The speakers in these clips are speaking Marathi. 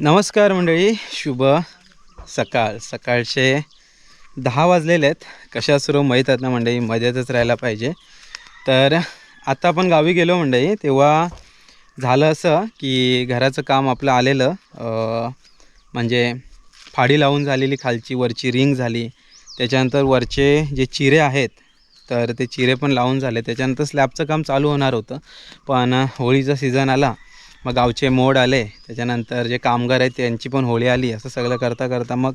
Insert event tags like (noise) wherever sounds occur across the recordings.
नमस्कार मंडळी शुभ सकाळ. सकाळचे दहा वाजलेले आहेत. कशा सुरू माहीत आहेत ना मंडळी? मजेतच राहायला पाहिजे. तर आता आपण गावी गेलो मंडळी तेव्हा झालं असं की घराचं काम आपलं आलेलं. म्हणजे फाडी लावून झालेली खालची वरची रिंग झाली. त्याच्यानंतर वरचे जे चिरे आहेत तर ते चिरे पण लावून झाले. त्याच्यानंतर स्लॅबचं काम चालू होणार होतं. पण होळीचा सीझन आला. मग गावचे मोड आले. त्याच्यानंतर जे कामगार आहेत त्यांची पण होळी आली. असं सगळं करता करता मग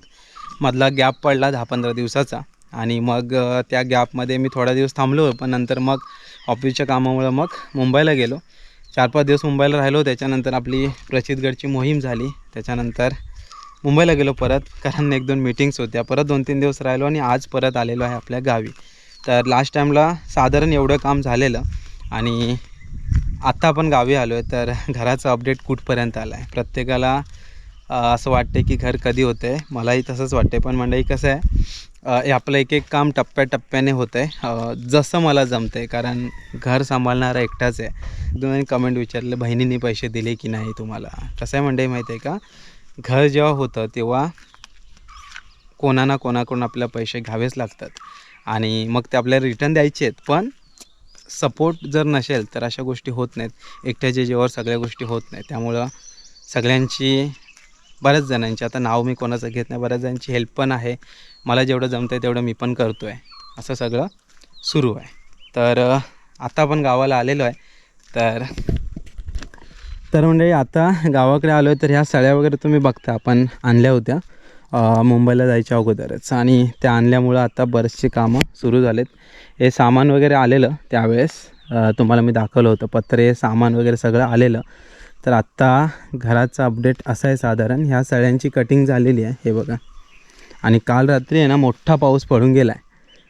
मधला गॅप पडला दहा पंधरा दिवसाचा. आणि मग त्या गॅपमध्ये मी थोडा दिवस थांबलो. पण नंतर मग ऑफिसच्या कामामुळं मग मुंबईला गेलो. चार पाच दिवस मुंबईला राहिलो. त्याच्यानंतर आपली प्रसिद्धगडची मोहीम झाली. त्याच्यानंतर मुंबईला गेलो परत. कारण एक दोन मीटिंग्स होत्या. परत दोन तीन दिवस राहिलो आणि आज परत आलेलो आहे आपल्या गावी. तर लास्ट टाईमला साधारण एवढं काम झालेलं. आणि आत्ता आपण गावी आलो आहे तर (laughs) घराचं अपडेट कुठपर्यंत आलं आहे प्रत्येकाला असं वाटते की घर कधी होतं आहे मलाही तसंच वाटते पण मंडळी कसं आहे हे आपलं एक एक काम टप्प्याटप्प्याने होतं आहे जसं मला जमतं आहे कारण घर सांभाळणारा एकटाच आहे. दोन कमेंट विचारले बहिणींनी पैसे दिले की नाही तुम्हाला? कसं आहे मंडळी माहिती आहे का? घर जेव्हा होतं तेव्हा कोणा ना कोणाकडून आपल्याला पैसे घ्यावेच लागतात. आणि मग ते आपल्याला रिटर्न द्यायचे आहेत पण सपोर्ट जर नसेल तर अशा गोष्टी होत नाहीत. एकट्याच्या जीवावर सगळ्या गोष्टी होत नाहीत. त्यामुळं सगळ्यांची बऱ्याच जणांची आता नाव मी कोणाचं घेत नाही बऱ्याच जणांची हेल्प पण आहे. मला जेवढं जमतं आहे तेवढं मी पण करतो आहे असं सगळं सुरू आहे. तर आता आपण गावाला आलेलो आहे. तर तर म्हणजे आता गावाकडे आलो आहे तर ह्या सळ्या वगैरे तुम्ही बघता. आपण आणल्या होत्या मुंबईला जायच्या अगोदरच. आणि त्या आणल्यामुळं आता बरेचसे कामं सुरू झालेत. हे सामान वगैरे आलेलं त्यावेळेस तुम्हाला मी दाखवलं होतं. पत्रे सामान वगैरे सगळं आलेलं. तर आत्ता घराचं अपडेट असं आहे साधारण. ह्या सळ्यांची कटिंग झालेली आहे. हे बघा. आणि काल रात्री आहे ना मोठा पाऊस पडून गेला आहे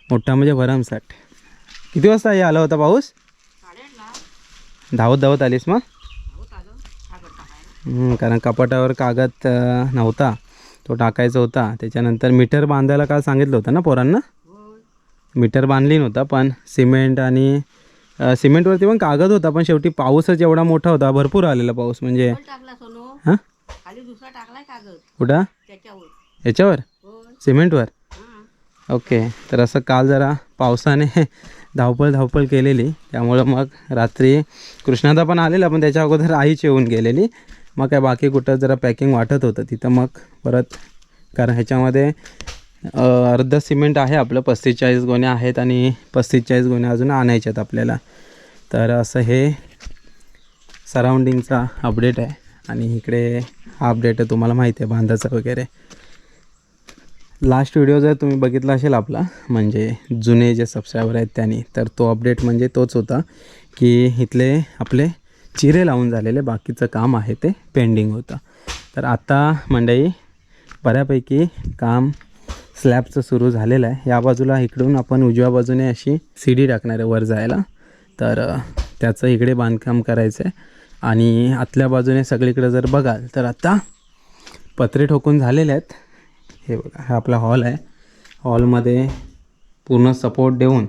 मोठा म्हणजे भरमसाठ. किती वाजता हे आला होता पाऊस? धावत धावत आलीस मग? कारण कपाटावर कागद नव्हता. तो टाकायचा होता. त्याच्यानंतर मीटर बांधायला काल सांगितलं होतं ना पोरांना? मीटर बांधली नव्हता पण सिमेंट आणि सिमेंटवरती पण कागद होता पण शेवटी पाऊसच एवढा मोठा होता भरपूर आलेला पाऊस म्हणजे हां? कुठं? याच्यावर? सिमेंटवर. ओके तर असं काल जरा पावसाने (laughs) धावपळ धावपळ केलेली त्यामुळं मग रात्री कृष्णादा पण आलेला पण त्याच्या अगोदर आईच येऊन गेलेली. मग काय बाकी कुठं जरा पॅकिंग वाटत होतं तिथं मग परत कारण ह्याच्यामध्ये अर्ध सिमेंट आहे आपलं पस्तीस गोण्या आहेत आणि पस्तीस गोण्या अजून आणायच्यात आपल्याला. तर असं हे सराउंडिंगचा अपडेट आहे आणि इकडे हा अपडेट आहे तुम्हाला माहिती आहे बांधाचा वगैरे. लास्ट व्हिडिओ जर तुम्ही बघितला असेल आपला म्हणजे जुने जे सबस्क्रायबर आहेत त्यांनी तर तो अपडेट म्हणजे तोच होता की इथले आपले चिरे लावून झालेले बाकीचं काम आहे ते पेंडिंग होतं. तर आता मंडई बऱ्यापैकी काम स्लॅबचं सुरू झालेलं आहे. या बाजूला इकडून आपण उजव्या बाजूने अशी सीडी टाकणार आहे वर जायला. तर त्याचं इकडे बांधकाम करायचं आहे आणि आतल्या बाजूने सगळीकडे जर बघाल तर आता पत्रे ठोकून झालेले आहेत. हे बघा हा आपला हॉल आहे. हॉलमध्ये पूर्ण सपोर्ट देऊन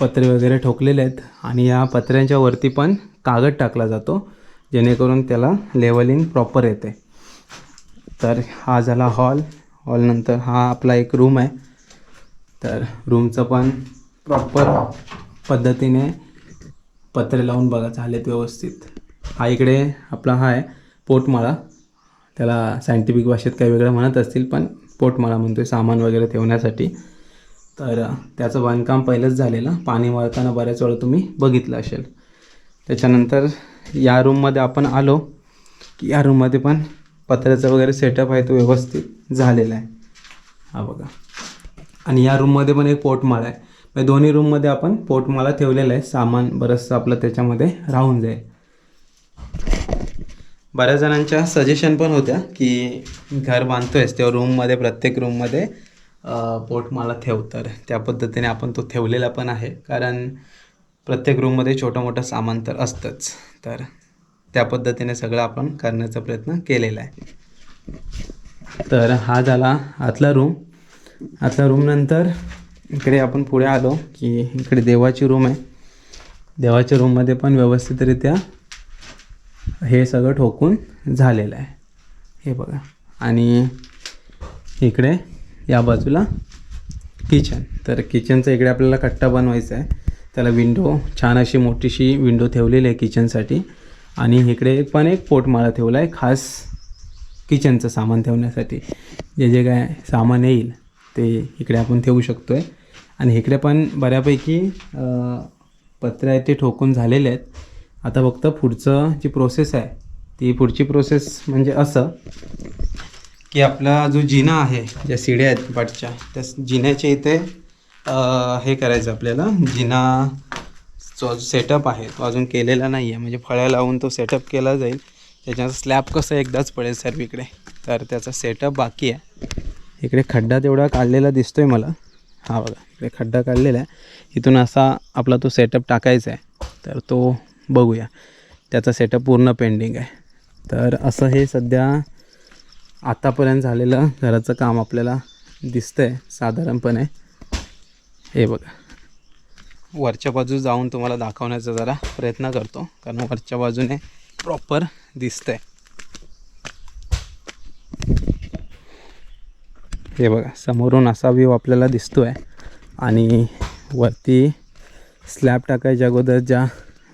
पत्रे वगैरे ठोकलेले आहेत. आणि या पत्र्यांच्या वरती पण कागद टाकला जातो जेणेकरून त्याला लेवलिंग प्रॉपर येते. तर हा झाला हॉल. हॉलनंतर हा आपला एक रूम आहे. तर रूमचं पण प्रॉपर पद्धतीने पत्रे लावून बघा झालेत व्यवस्थित. हा इकडे आपला हा आहे पोटमाळा. त्याला सायंटिफिक भाषेत काही वेगळं म्हणत असतील पण पोटमाळा म्हणतो आहे सामान वगैरे ठेवण्यासाठी. तर त्याचं बांधकाम पहिलंच झालेलं. पाणी वळताना बऱ्याच वेळा तुम्ही बघितलं असेल. त्याच्यानंतर या रूममध्ये आपण आलो. की या रूममध्ये पण पत्र्याचं वगैरे सेटअप आहे तो व्यवस्थित झालेला आहे. हा बघा. आणि या रूममध्ये पण एक पोटमाळा आहे. म्हणजे दोन्ही रूममध्ये आपण पोटमाळा ठेवलेला आहे. सामान बरंचसं आपलं त्याच्यामध्ये राहून जाईल. बऱ्याच जणांच्या सजेशन पण होत्या की घर बांधतो आहेस तेव्हा रूममध्ये प्रत्येक रूममध्ये पोटमाळा ठेव तर त्या पद्धतीने आपण तो ठेवलेला पण आहे. कारण प्रत्येक रूममध्ये छोटं मोठं सामान तर असतंच. तर त्या पद्धतीने सगळं आपण करण्याचा प्रयत्न केलेला आहे. तर हा झाला आतला रूम आतला रूम नंतर इकडे आपण पुढे आलो की इकडे देवाची रूम आहे. देवाच्या रूममध्ये पण व्यवस्थितरित्या हे सगळं ठोकून झालेलं आहे. हे बघा. आणि इकडे या बाजूला किचन तर किचनचं इकडे आपल्याला कट्टा बनवायचा आहे. त्याला विंडो छान अशी मोठीशी विंडो ठेवलेली आहे किचनसाठी आणि इकडे पण एक पोटमाळा ठेवला आहे खास किचनचं सामान ठेवण्यासाठी. जे जे काय सामान येईल ते इकडे आपण ठेवू शकतो आहे आणि इकडे पण बऱ्यापैकी पत्र पत्रे आहेत ते ठोकून झालेले आहेत. आता फक्त पुढचं जी प्रोसेस आहे ती पुढची प्रोसेस म्हणजे असं की आपला जो जिना आहे ज्या शिड्या आहेत पाठच्या त्या जिन्याच्या इथे हे करायचं आपल्याला जिना जो सेटअप आहे तो अजून केलेला नाही आहे म्हणजे फळ्या लावून तो सेटअप केला जाईल. त्याच्यात स्लॅब कसं एकदाच पडेल सर्वीकडे तर त्याचा सेटअप बाकी आहे. इकडे खड्डा तेवढा काढलेला दिसतो आहे मला. हा बघा इकडे खड्डा काढलेला आहे. इथून असा आपला तो सेटअप टाकायचा आहे. तर तो बघूया. त्याचा सेटअप पूर्ण पेंडिंग आहे. तर असं हे सध्या आतापर्यंत झालेलं घराचं काम आपल्याला दिसतं आहे साधारणपणे. हे बघा. वरच्या बाजू जाऊन तुम्हाला दाखवण्याचा जरा प्रयत्न करतो. कारण वरच्या बाजूने प्रॉपर दिसतंय. हे बघा समोरून असा व्ह्यू आपल्याला दिसतो आहे आणि वरती स्लॅब टाकायच्या अगोदर ज्या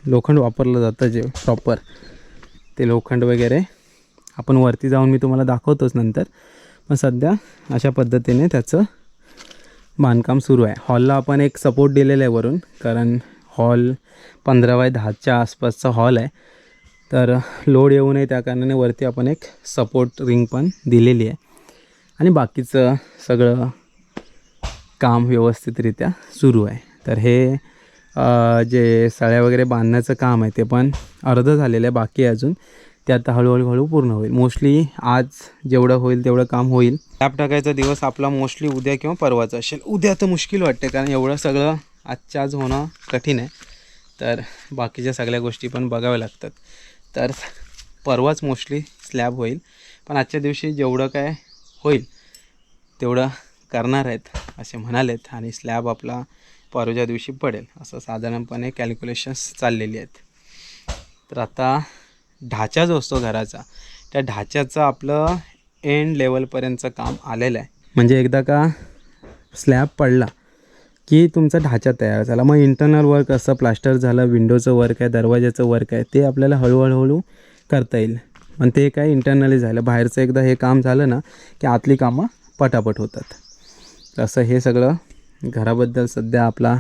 लोखंड वापरलं जातं जे प्रॉपर ते लोखंड वगैरे आपण वरती जाऊन मी तुम्हाला दाखवतोच नंतर. पण सध्या अशा पद्धतीने त्याचं बांधकाम सुरू आहे. हॉलला आपण एक सपोर्ट दिलेला आहे वरून कारण हॉल पंधरा बाय दहाच्या आसपासचा हॉल आहे. तर लोड येऊ नये त्या कारणाने वरती आपण एक सपोर्ट रिंग पण दिलेली आहे. आणि बाकीचं सगळं काम व्यवस्थितरित्या सुरू आहे. तर हे जे सळ्या वगैरे बांधण्याचं काम आहे ते पण अर्धं झालेलं आहे. बाकी अजून ते आता हळूहळू हळू पूर्ण होईल. मोस्टली आज जेवढं होईल तेवढं काम होईल. टॅप टाकायचा दिवस आपला मोस्टली उद्या किंवा परवाचा असेल. उद्या तर मुश्किल वाटते कारण एवढं सगळं आजच्या आज होणं कठीण आहे. तर बाकीच्या सगळ्या गोष्टी पण बघाव्या लागतात. तर परवाच मोस्टली स्लॅब होईल. पण आजच्या दिवशी जेवढं काय होईल तेवढं करणार आहेत असे म्हणालेत. आणि स्लॅब आपला परवाच्या दिवशी पडेल. असं साधारणपणे कॅल्क्युलेशन्स चाललेली आहेत. तर आता ढाचा जो असतो घराचा त्या ढाच्याचं आपलं एंड लेवलपर्यंतचं काम आलेलं आहे. म्हणजे एकदा का स्लॅब पडला की तुमचा ढाचा तयार झाला. मग इंटरनल वर्क असं प्लास्टर झालं विंडोचं वर्क आहे दरवाजाचं वर्क आहे ते आपल्याला हळूहळूहळू करता येईल. पण ते काय इंटरनली झालं. बाहेरचं एकदा हे काम झालं ना की आतली कामं पटापट होतात. तसं हे सगळं घराबद्दल सध्या आपला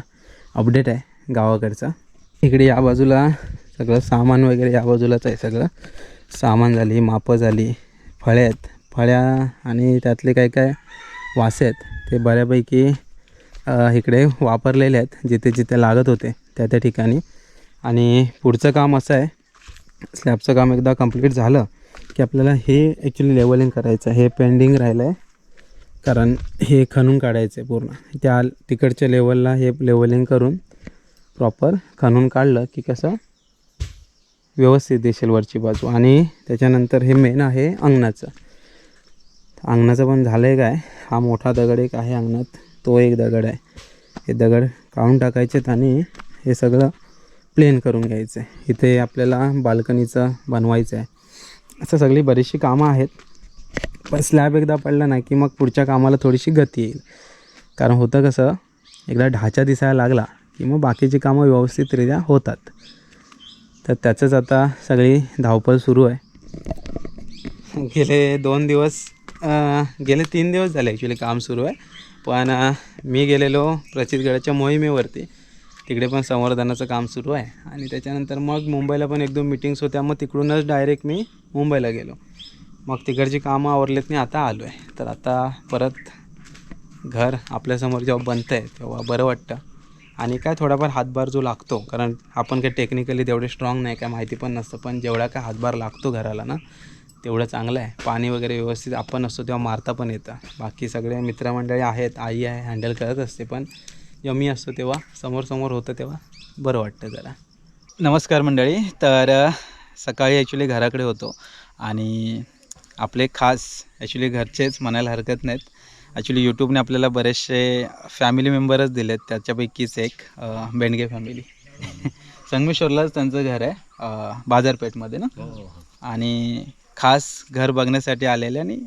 अपडेट आहे गावाकडचा. इकडे या बाजूला सगळं सामान वगैरे या बाजूलाच आहे सगळं. सामान झाली मापं झाली फळ्या आहेत. फळ्या आणि त्यातले काय काय वासे आहेत ते बऱ्यापैकी इकडे वापरलेले आहेत जिथे जिथे लागत होते त्या त्या ठिकाणी. आणि पुढचं काम असं आहे स्लॅबचं काम एकदा कंप्लीट झालं की आपल्याला हे ॲक्च्युली लेवलिंग करायचं आहे हे पेंडिंग राहिलं आहे कारण हे खणून काढायचं आहे पूर्ण. त्या तिकडच्या लेवलला हे लेवलिंग करून प्रॉपर खणून काढलं की कसं व्यवस्थित दिसेल वरची बाजू. आणि त्याच्यानंतर हे मेन आहे अंगणाचं. अंगणाचं पण झालं आहे काय? हा मोठा दगड एक आहे अंगणात. तो एक दगड आहे. हे दगड काढून टाकायचेत आणि हे सगळं प्लेन करून घ्यायचं आहे इथे आपल्याला बाल्कनीचं बनवायचं आहे असं सगळी बरीचशी कामं आहेत. पण स्लॅब एकदा पडला नाही की मग पुढच्या कामाला थोडीशी गती येईल. कारण होतं कसं एकदा ढाचा दिसायला लागला की मग बाकीची कामं व्यवस्थितरित्या होतात. तर त्याचंच आता सगळी धावपळ सुरू आहे. गेले दोन दिवस गेले तीन दिवस झाले ॲक्च्युली काम सुरू आहे. पण मी गेलेलो प्रचितगडाच्या मोहिमेवरती. तिकडे पण संवर्धनाचं काम सुरू आहे. आणि त्याच्यानंतर मग मुंबईला पण एक दोन मिटिंग्स होत्या. मग तिकडूनच डायरेक्ट मी मुंबईला गेलो. मग तिकडची कामं आवरलेत मी आता आलो आहे तर आता परत घर आपल्यासमोर जेव्हा बनतं आहे तेव्हा बरं वाटतं. आणि काय थोडाफार हातभार जो लागतो कारण आपण काही टेक्निकली तेवढे स्ट्रॉंग नाही काय माहिती पण नसतं पण जेवढा काय हातभार लागतो घराला ना तेवढं चांगलं आहे. पाणी वगैरे व्यवस्थित आपण असतो तेव्हा मारता पण येतं. बाकी सगळे मित्रमंडळी आहेत आई आहे हँडल करत असते पण जेव्हा मी असतो तेव्हा समोर समोर होतं तेव्हा बरं वाटतं जरा. नमस्कार मंडळी तर सकाळी ॲक्च्युली घराकडे होतो आणि आपले खास ॲक्च्युली घरचेच म्हणायला हरकत नाहीत. ॲक्च्युली यूट्यूबने आपल्याला बरेचसे फॅमिली मेंबरच दिलेत. त्याच्यापैकीच एक बेंडगे फॅमिली (laughs) संगमेश्वरलाच त्यांचं घर आहे बाजारपेठमध्ये ना? आणि खास घर बघण्यासाठी आलेले आणि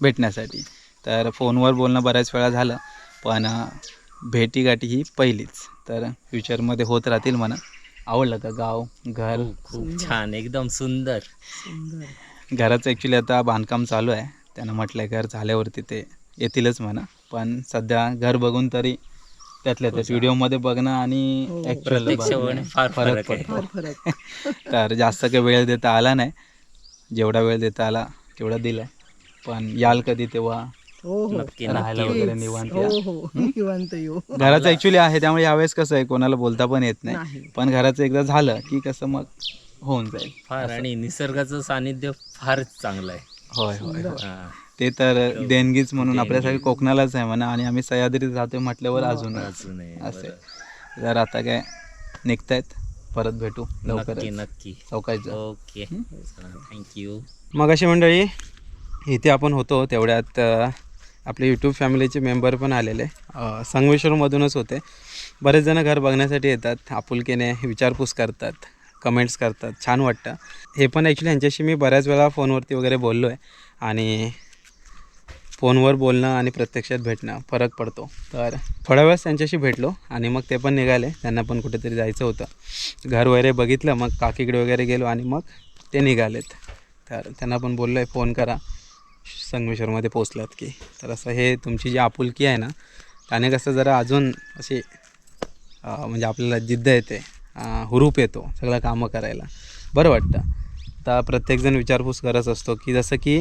भेटण्यासाठी. तर फोनवर बोलणं बऱ्याच वेळा झालं पण भेटीगाठी ही पहिलीच. तर फ्युचरमध्ये होत राहतील म्हणा. आवडलं का गाव घर? खूप छान एकदम सुंदर. घराचं ॲक्च्युली आता बांधकाम चालू आहे. त्यानं म्हटलं आहे घर झाल्यावरती ते येतीलच म्हणा. पण सध्या घर बघून तरी त्यातल्या त्यात व्हिडिओमध्ये बघणं आणि ॲक्च्युअल फरक. पडतो. (laughs) तर जास्त काही वेळ देता आला नाही. जेवढा वेळ देता आला तेवढा दिला. पण याल कधी तेव्हा नक्की राहायला वगैरे निवांत. हो घराचं ॲक्च्युली आहे त्यामुळे यावेळेस कसं आहे कोणाला बोलता पण येत नाही. पण घराचं एकदा झालं की कसं मग होऊन जाईल. फार आणि निसर्गाचं सानिध्य फारच चांगलं आहे. होय होय. हा, ते तर देणगीच म्हणून आपल्यासाठी कोकणालाच आहे म्हणा. आणि आम्ही सह्याद्रीत राहतोय म्हटल्यावर अजून अजून असे. जर आता काय निघतायत परत भेटू लवकर नक्की चौकायचं. ओके. थँक्यू मग अशी मंडळी इथे आपण होतो तेवढ्यात आपले यूट्यूब फॅमिलीचे मेंबर पण आलेले. संगमेश्वरमधूनच होते. बरेच जण घर बघण्यासाठी येतात आपुलकीने विचारपूस करतात कमेंट्स करतात. छान वाटतं. हे पण ॲक्च्युली ह्यांच्याशी मी बऱ्याच वेळा फोनवरती वगैरे बोललो आहे आणि फोनवर बोलणं आणि प्रत्यक्षात भेटणं फरक पडतो. तर थोड्या वेळेस त्यांच्याशी भेटलो आणि मग ते पण निघाले. त्यांना पण कुठेतरी जायचं होतं. घर वगैरे बघितलं मग काकीकडे वगैरे गेलो आणि मग ते निघालेत. तर त्यांना पण बोललो आहे फोन करा. संगमेश्वरमध्ये पोचलात की. तर असं हे तुमची जी आपुलकी आहे ना त्याने कसं जरा अजून अशी म्हणजे आपल्याला जिद्द येते. हुरूप येतो सगळं कामं करायला. बरं वाटतं. आता प्रत्येकजण विचारपूस करत असतो की जसं की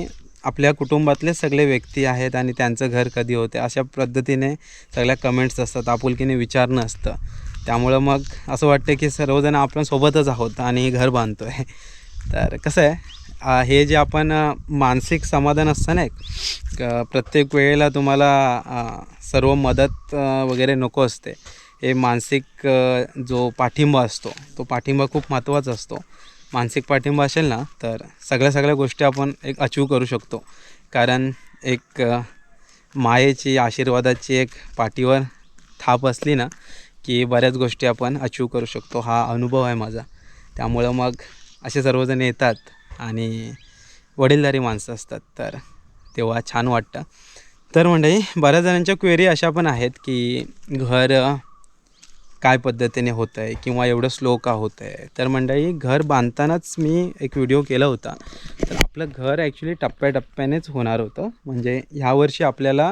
आपल्या कुटुंबातले सगळे व्यक्ती आहेत आणि त्यांचं घर कधी होते अशा पद्धतीने सगळ्या कमेंट्स असतात आपुलकीने विचारणं असतं त्यामुळं मग असं वाटतं की सर्वजण आपण सोबतच आहोत आणि घर बांधतो आहे तर कसं आहे हे जे आपण मानसिक समाधान असतं ना एक प्रत्येक वेळेला तुम्हाला सर्व मदत वगैरे नको असते. हे मानसिक जो पाठिंबा असतो तो पाठिंबा खूप महत्त्वाचा असतो. मानसिक पाठिंबा असेल ना तर सगळ्या सगळ्या गोष्टी आपण एक अचीव करू शकतो. कारण एक मायेची आशीर्वादाची एक पाठीवर थाप असली ना की बऱ्याच गोष्टी आपण अचीव करू शकतो. हा अनुभव आहे माझा. त्यामुळं मग असे सर्वजण येतात आणि वडीलधारी माणसं असतात. तर तेव्हा छान वाटतं. तर म्हणजे बऱ्याच जणांच्या क्वेरी अशा पण आहेत की घर काय पद्धतीने होतं आहे किंवा एवढं स्लो का होतं आहे तर मंडळी घर बांधतानाच मी एक व्हिडिओ केला होता. तर आपलं घर ॲक्च्युली टप्प्याटप्प्यानेच होणार होतं. म्हणजे ह्यावर्षी आपल्याला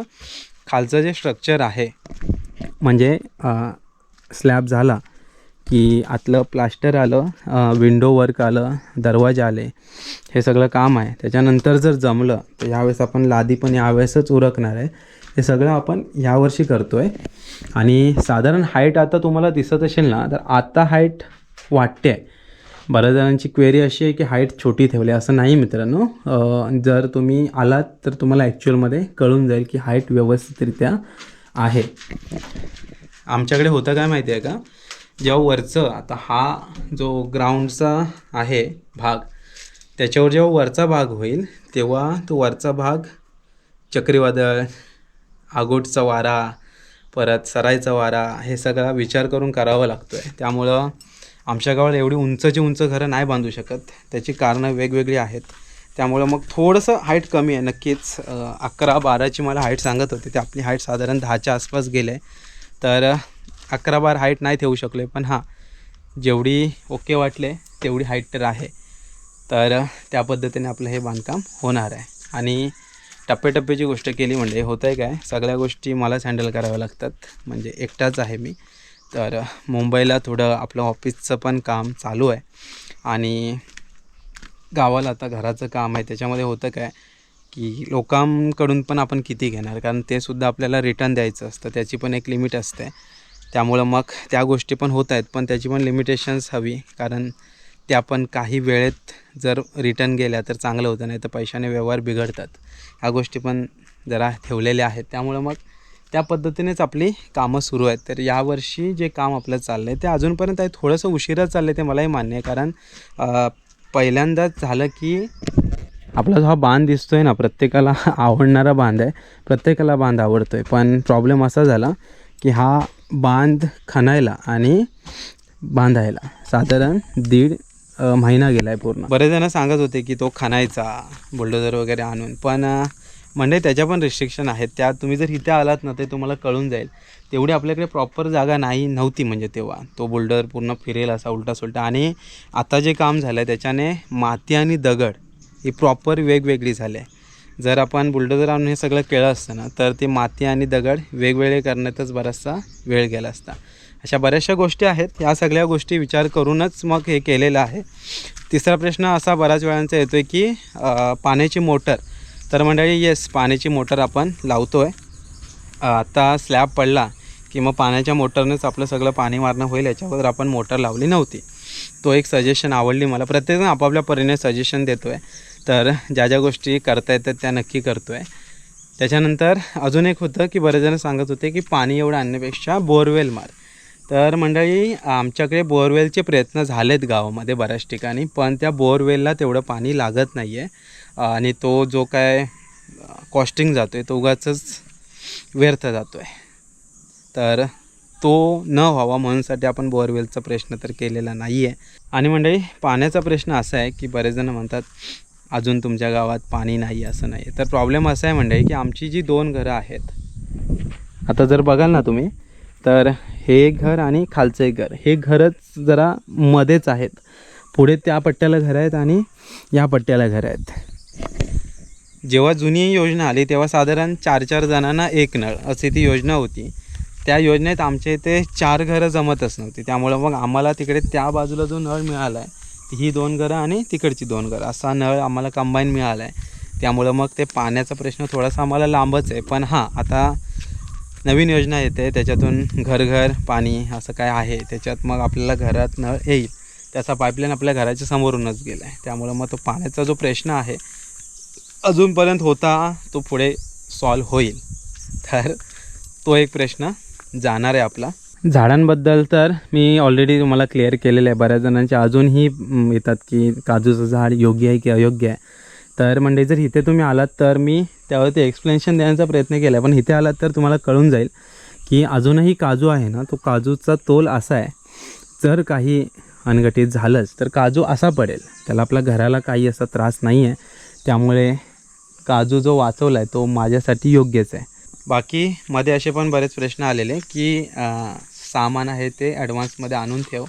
खालचं जे स्ट्रक्चर आहे म्हणजे स्लॅब झाला की आतलं प्लास्टर आलं विंडो वर्क आलं दरवाजे आले हे सगळं काम आहे. त्याच्यानंतर जर जमलं तर यावेळेस आपण लादी पण यावेळेसच उरकणार आहे. हे सगळं आपण यावर्षी करतो आहे आणि साधारण हाईट आता तुम्हाला दिसत असेल ना तर आता हाईट वाटते आहे बऱ्याच जणांची क्वेरी अशी आहे की हाईट छोटी ठेवली असं नाही मित्रांनो. जर तुम्ही आलात तर तुम्हाला ॲक्च्युअलमध्ये कळून जाईल की हाईट व्यवस्थितरित्या आहे. आमच्याकडे होतं काय माहिती आहे का? जेव्हा वरचं आता हा जो ग्राउंडचा आहे भाग त्याच्यावर जेव्हा वरचा भाग होईल तेव्हा तो वरचा भाग चक्रीवादळ आगोटचा वारा परत सरायचा वारा हे सगळा विचार करून करावा लागतो आहे त्यामुळं आमच्या गावात एवढी उंचची उंच घरं नाही बांधू शकत. त्याची कारणं वेगवेगळी आहेत. त्यामुळं मग थोडंसं हाईट कमी आहे. नक्कीच अकरा बाराची मला हाईट सांगत होते. ते आपली हाईट साधारण दहाच्या आसपास गेले. तर अकरा बार हाईट नाही ठेवू शकले. पण हां जेवढी ओके वाटले तेवढी हाईट तर आहे. तर त्या पद्धतीने आपलं हे बांधकाम होणार आहे. आणि टप्प्याटप्प्याची गोष्ट केली म्हणजे होतं आहे काय? सगळ्या गोष्टी मलाच हँडल कराव्या लागतात. म्हणजे एकटाच आहे मी. तर मुंबईला थोडं आपलं ऑफिसचं पण काम चालू आहे. आणि गावाला आता घराचं काम आहे. त्याच्यामध्ये होतं काय? की लोकांकडून पण आपण किती घेणार? कारण ते सुद्धा आपल्याला रिटर्न द्यायचं असतं. त्याची पण एक लिमिट असते. त्यामुळं मग त्या गोष्टी पण होत आहेत. पण त्याची पण लिमिटेशन्स हवी. कारण त्या पण काही वेळेत जर रिटर्न गेल्या तर चांगलं होतं. नाही तर पैशाने व्यवहार बिघडतात. ह्या गोष्टी पण जरा ठेवलेल्या आहेत. त्यामुळं मग त्या पद्धतीनेच आपली कामं सुरू आहेत. तर यावर्षी जे काम आपलं चाललं आहे ते अजूनपर्यंत आहे. थोडंसं उशिरा चाललं आहे ते मलाही मान्य आहे. कारण पहिल्यांदाच झालं की आपला जो हा बांध दिसतोय ना प्रत्येकाला (laughs) आवडणारा बांध आहे. प्रत्येकाला बांध आवडतो आहे पण प्रॉब्लेम असा झाला की हा बांध खणायला आणि बांधायला साधारण दीड महिना गेला आहे पूर्ण. बरेच जण सांगत होते की तो खणायचा बुलडोजर वगैरे आणून. पण म्हणजे त्याच्या पण रिस्ट्रिक्शन आहेत. त्या तुम्ही जर इथे आलात ना ते तुम्हाला कळून जाईल. तेवढी आपल्याकडे प्रॉपर जागा नाही नव्हती म्हणजे तेव्हा. तो बुलडर पूर्ण फिरेल असा उलटा सुलटा आणि आता जे काम झालं आहे त्याच्याने माती आणि दगड ही प्रॉपर वेगवेगळी झाली. आहे जर आपण बुलडोजर आणून हे सगळं केलं असतं ना तर ते माती आणि दगड वेगवेगळे करण्यातच बराचसा वेळ गेला असता. अशा बऱ्याचशा गोष्टी आहेत. या सगळ्या गोष्टी विचार करूनच मग हे केलेलं आहे. तिसरा प्रश्न असा बऱ्याच वेळांचा येतो आहे की पाण्याची मोटर. तर मंडळी येस पाण्याची मोटर आपण लावतो आहे आता स्लॅब पडला की मग पाण्याच्या मोटरनेच आपलं सगळं पाणी मारणं होईल. याच्यावर आपण मोटर लावली नव्हती. तो एक सजेशन आवडली मला. प्रत्येकजण आपापल्या परीने सजेशन देतो आहे तर ज्या ज्या गोष्टी करता येतात त्या नक्की करतो आहे त्याच्यानंतर अजून एक होतं की बरेच जण सांगत होते की पाणी एवढं आणण्यापेक्षा बोरवेल मार. तर मंडळी आमच्याकडे बोरवेलचे प्रयत्न झालेत गावामध्ये बऱ्याच ठिकाणी पण त्या बोरवेलला तेवढं पाणी लागत नाही आहे आणि तो जो काय कॉस्टिंग जातो आहे तो उगाचच व्यर्थ जातो आहे तर तो न व्हावा म्हणूनसाठी आपण बोअरवेलचा प्रश्न तर केलेला नाही आहे आणि मंडळी पाण्याचा प्रश्न असा आहे की बरेचजण म्हणतात अजून तुमच्या गावात पाणी नाही असं नाही. तर प्रॉब्लेम असा आहे मंडळी की आमची जी दोन घरं आहेत आता जर बघाल ना तुम्ही तर हे घर आणि खालचं एक घर हे घरच जरा मध्येच आहेत. पुढे त्या पट्ट्याला घरं आहेत आणि या पट्ट्याला घरं आहेत. जेव्हा जुनी योजना आली तेव्हा साधारण चार चार जणांना एक नळ अशी ती योजना होती. त्या योजनेत आमच्या इथे चार घरं जमतच नव्हती. त्यामुळं मग आम्हाला तिकडे त्या बाजूला जो नळ मिळाला आहे ही दोन घरं आणि तिकडची दोन घरं असा नळ आम्हाला कंबाईन मिळाला आहे त्यामुळं मग ते पाण्याचा प्रश्न थोडासा आम्हाला लांबच आहे. पण हां आता नवीन योजना येते त्याच्यातून घरघर पाणी असं काय आहे त्याच्यात मग आपल्याला घरात नळ येईल. त्याचा पाईपलाईन आपल्या घराच्या समोरूनच गेला आहे त्यामुळं मग तो पाण्याचा जो प्रश्न आहे अजूनपर्यंत होता तो पुढे सॉल्व होईल. तर तो एक प्रश्न जाणार आहे आपला. झाडांबद्दल तर मी ऑलरेडी तुम्हाला क्लिअर केलेलं आहे. बऱ्याच जणांचे अजूनही येतात की काजूचं झाड योग्य आहे की अयोग्य आहे. तर म्हणजे जर इथे तुम्ही आलात तर मी त्यावरती एक्सप्लेनेशन देण्याचा प्रयत्न केला आहे पण इथे आलात तर तुम्हाला कळून जाईल की अजूनही काजू आहे ना तो काजूचा तोल असा आहे. जर काही अनगटीत झालंच तर काजू असा पडेल. त्याला आपल्या घराला काही असा त्रास नाही आहे त्यामुळे काजू जो वाचवला आहे तो माझ्यासाठी योग्यच आहे. बाकी मध्ये असे पण बरेच प्रश्न आलेले की सामान आहे ते ॲडव्हान्समध्ये आणून ठेव.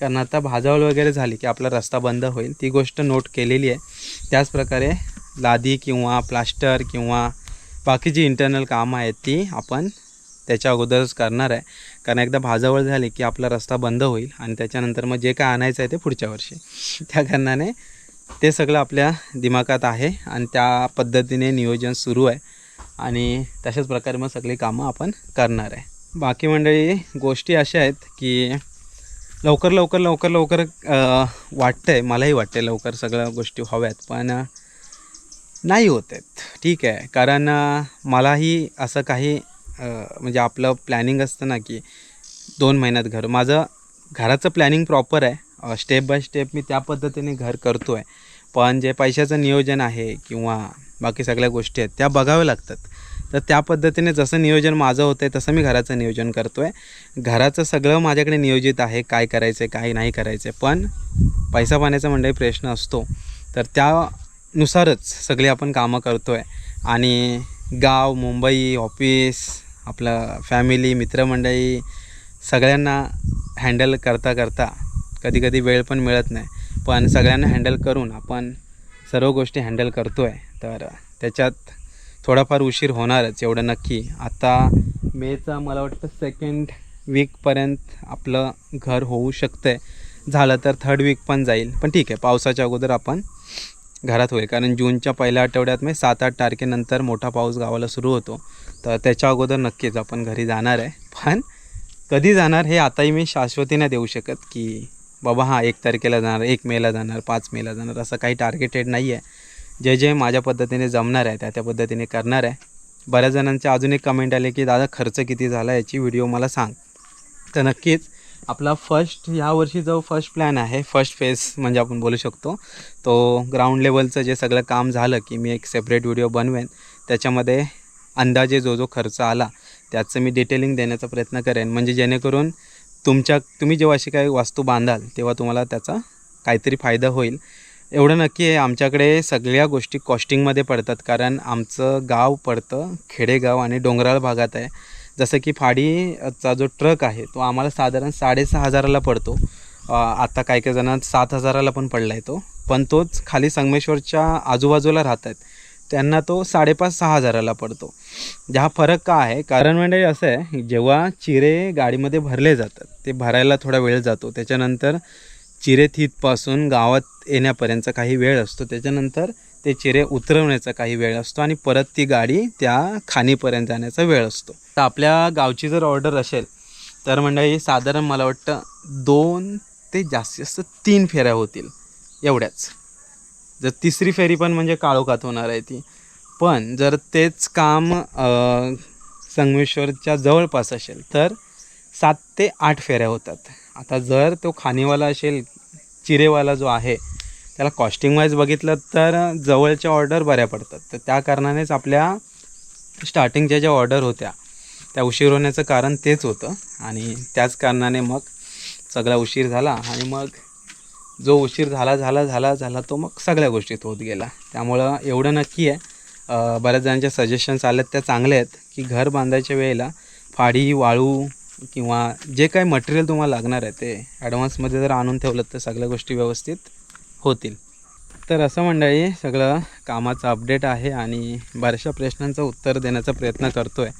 कारण आता भाजावळ वगैरे झाली की आपला रस्ता बंद होईल. ती गोष्ट नोट केलेली आहे. त्याचप्रकारे लादी किंवा प्लास्टर किंवा बाकी जी इंटरनल कामं आहेत ती आपण त्याच्या अगोदरच करणार आहे. कारण एकदा भाजावळ झाली की आपला रस्ता बंद होईल आणि त्याच्यानंतर मग जे काय आणायचं आहे ते पुढच्या वर्षी. त्या कारणाने ते सगळं आपल्या दिमागात आहे आणि त्या पद्धतीने नियोजन सुरू आहे. आणि तशाच प्रकारे मग सगळी कामं आपण करणार आहे. बाकी मंडळी गोष्टी अशा आहेत की लवकर लवकर लवकर लवकर वाटतं आहे मलाही वाटतं आहे लवकर सगळ्या गोष्टी हव्यात पण नाही होत आहेत. ठीक आहे. कारण मलाही असं काही म्हणजे आपलं प्लॅनिंग असतं ना की दोन महिन्यात घर. माझं घराचं प्लॅनिंग प्रॉपर आहे. स्टेप बाय स्टेप मी त्या पद्धतीने घर करतो आहे पण जे पैशाचं नियोजन आहे किंवा बाकी सगळ्या गोष्टी आहेत त्या बघाव्या लागतात. तर त्या पद्धतीने जसं नियोजन माझं होतं आहे तसं मी घराचं नियोजन करतो आहे घराचं सगळं माझ्याकडे नियोजित आहे काय करायचं आहे काय नाही करायचं आहे पण पैसा पाण्याचा म्हणजे प्रश्न असतो. तर त्यानुसारच सगळी आपण कामं करतो आहे आणि गाव मुंबई ऑफिस आपलं फॅमिली मित्रमंडळी सगळ्यांना हँडल करता करता कधी कधी वेळ पण मिळत नाही. पण सगळ्यांना हँडल करून आपण सर्व गोष्टी हँडल करतो आहे तर त्याच्यात थोडाफार उशीर होणारच एवढं नक्की. आता मेचा मला वाटतं सेकंड वीकपर्यंत आपलं घर होऊ शकतं आहे झालं तर थर्ड वीक पण जाईल. पण ठीक आहे पावसाच्या अगोदर आपण घरात होईल. कारण जूनच्या पहिल्या आठवड्यात मी सात आठ तारखेनंतर मोठा पाऊस गावाला सुरू होतो. तर त्याच्या अगोदर नक्कीच आपण घरी जाणार आहे. पण कधी जाणार हे आताही मी शाश्वतीने देऊ शकत की बाबा हां एक तारखेला जाणार एक मेला जाणार पाच मेला जाणार असं काही टार्गेटेड नाही आहे जे जे माझ्या पद्धतीने जमणार आहे त्या त्या पद्धतीने करणार आहे. बऱ्याच जणांचे अजून एक कमेंट आले की दादा खर्च किती झाला याची व्हिडिओ मला सांग. तर नक्कीच आपला फर्स्ट यावर्षी जो फर्स्ट प्लॅन आहे फर्स्ट फेज म्हणजे आपण बोलू शकतो तो ग्राउंड लेवलचं जे सगळं काम झालं की मी एक सेपरेट व्हिडिओ बनवेन त्याच्यामध्ये अंदाजे जो जो खर्च आला त्याचं मी डिटेलिंग देण्याचा प्रयत्न करेन. म्हणजे जेणेकरून तुमच्या तुम्ही जेव्हा अशी काही वास्तू बांधाल तेव्हा तुम्हाला त्याचा काहीतरी फायदा होईल. एवढं नक्की आहे आमच्याकडे सगळ्या गोष्टी कॉस्टिंगमध्ये पडतात कारण आमचं गाव पडतं खेडेगाव आणि डोंगराळ भागात आहे. जसं की फाडीचा जो ट्रक आहे तो आम्हाला साधारण साडेसहा हजाराला पडतो. आता काही काही जणांना सात हजाराला पण पडला आहे तो. पण तोच खाली संगमेश्वरच्या आजूबाजूला राहत आहेत त्यांना तो साडेपाच सहा हजाराला पडतो. हा फरक का आहे? कारण म्हणजे असं आहे जेव्हा चिरे गाडीमध्ये भरले जातात ते भरायला थोडा वेळ जातो. त्याच्यानंतर चिरे गावात येण्यापर्यंतचा काही वेळ असतो. त्याच्यानंतर ते चिरे उतरवण्याचा काही वेळ असतो आणि परत ती गाडी त्या खाणीपर्यंत जाण्याचा वेळ असतो. तर आपल्या गावची जर ऑर्डर असेल तर मंडळी साधारण मला वाटतं दोन ते जास्तीत जास्त तीन फेऱ्या होतील. एवढ्याच. जर तिसरी फेरी पण म्हणजे काळोखात होणार आहे ती. पण जर तेच काम संगमेश्वरच्या जवळपास असेल तर सात ते आठ फेऱ्या होतात. आता जर तो खाणीवाला असेल चिरेवाला जो आहे त्याला कॉस्टिंग वाईज बघितलं तर जवळच्या ऑर्डर बऱ्या पडतात. तर त्या कारणानेच आपल्या स्टार्टिंगच्या ज्या ऑर्डर होत्या त्या उशीर होण्याचं कारण तेच होतं. आणि त्याच कारणाने मग सगळा उशीर झाला आणि मग जो उशीर झाला झाला झाला झाला तो मग सगळ्या गोष्टीत होत गेला. त्यामुळं एवढं नक्की आहे. बऱ्याच जणांच्या सजेशन्स आल्यात त्या चांगल्या आहेत की घर बांधायच्या वेळेला फाडी वाळू किंवा जे काही मटेरियल तुम्हाला लागणार आहे ते ॲडव्हान्समध्ये जर आणून ठेवलं तर सगळ्या गोष्टी व्यवस्थित होतील. तर असं मंडळी सगळं कामाचं अपडेट आहे आणि बऱ्याचशा प्रश्नांचं उत्तर देण्याचा प्रयत्न करतो आहे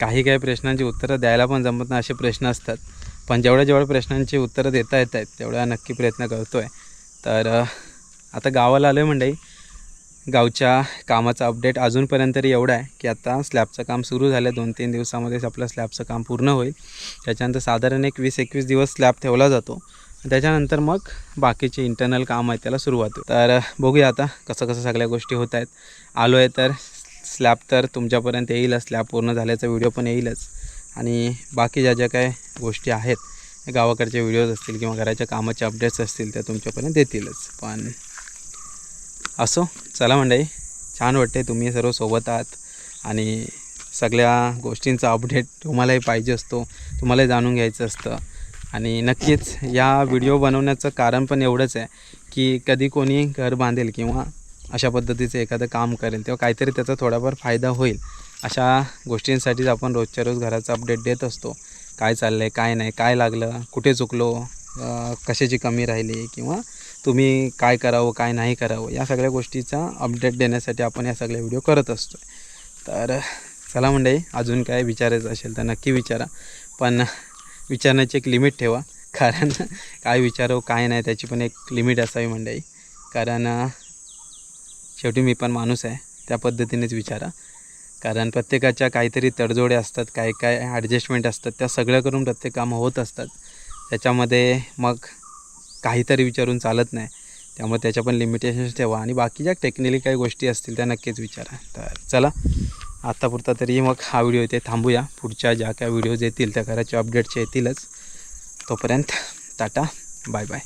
काही काही प्रश्नांची उत्तरं द्यायला पण जमत नाही असे प्रश्न असतात. पण जेवढ्या जेवढ्या प्रश्नांची उत्तरं देता येत आहेत तेवढ्या नक्की प्रयत्न करतो आहे तर आता गावाला आलो आहे मंडळी. गावच्या कामाचा अपडेट अजूनपर्यंत तरी एवढा आहे की आता स्लॅबचं काम सुरू झालं. आहे दोन तीन दिवसामध्येच आपलं स्लॅबचं काम पूर्ण होईल. त्याच्यानंतर साधारण एक वीस एकवीस दिवस स्लॅब ठेवला जातो. त्याच्यानंतर मग बाकीचे इंटरनल काम आहे त्याला सुरुवात होईल. तर बघूया आता कसं कसं सगळ्या गोष्टी होत आहेत. आलो आहे तर स्लॅब तर तुमच्यापर्यंत येईलच. स्लॅब पूर्ण झाल्याचा व्हिडिओ पण येईलच. आणि बाकी ज्या ज्या काय गोष्टी आहेत गावाकडचे व्हिडिओज असतील किंवा घराच्या कामाचे अपडेट्स असतील त्या तुमच्यापर्यंत देतीलच पण असो. चला मंडळी छान वाटते तुम्ही सर्व सोबत आहात. आणि सगळ्या गोष्टींचा अपडेट तुम्हालाही पाहिजे असतो तुम्हालाही जाणून घ्यायचं असतं. आणि नक्कीच या व्हिडिओ बनवण्याचं कारण पण एवढंच आहे की कधी कोणी घर बांधेल किंवा अशा पद्धतीचं एखादं काम करेल तेव्हा काहीतरी त्याचा थोडाफार फायदा होईल. अशा गोष्टींसाठीच आपण रोजच्या रोज घराचा अपडेट देत असतो. काय चाललं आहे काय नाही काय लागलं कुठे चुकलो कशाची कमी राहिली किंवा तुम्ही काय करावं काय नाही करावं या सगळ्या गोष्टीचा अपडेट देण्यासाठी आपण या सगळ्या व्हिडिओ करत असतो तर चला मंडळी अजून काय विचारायचं असेल तर नक्की विचारा. पण विचारण्याची एक लिमिट ठेवा. कारण काय विचारावं काय नाही त्याची पण एक लिमिट असावी मंडळी. कारण शेवटी मी पण माणूस आहे. त्या पद्धतीनेच विचारा. कारण प्रत्येकाच्या काहीतरी तडजोडे असतात काय काय ॲडजस्टमेंट असतात त्या सगळं करून प्रत्येक कामं होत असतात. त्याच्यामध्ये मग काहीतरी विचारून चालत नाही. त्यामुळे त्याच्या पण लिमिटेशन्स ठेवा. आणि बाकीच्या टेक्निकली काही गोष्टी असतील त्या नक्कीच विचारा. तर चला आत्तापुरता तरी मग हा व्हिडिओ इथे थांबूया. पुढच्या ज्या काय व्हिडिओज येतील त्या घराच्या अपडेट्स येतीलच. तोपर्यंत टाटा बाय बाय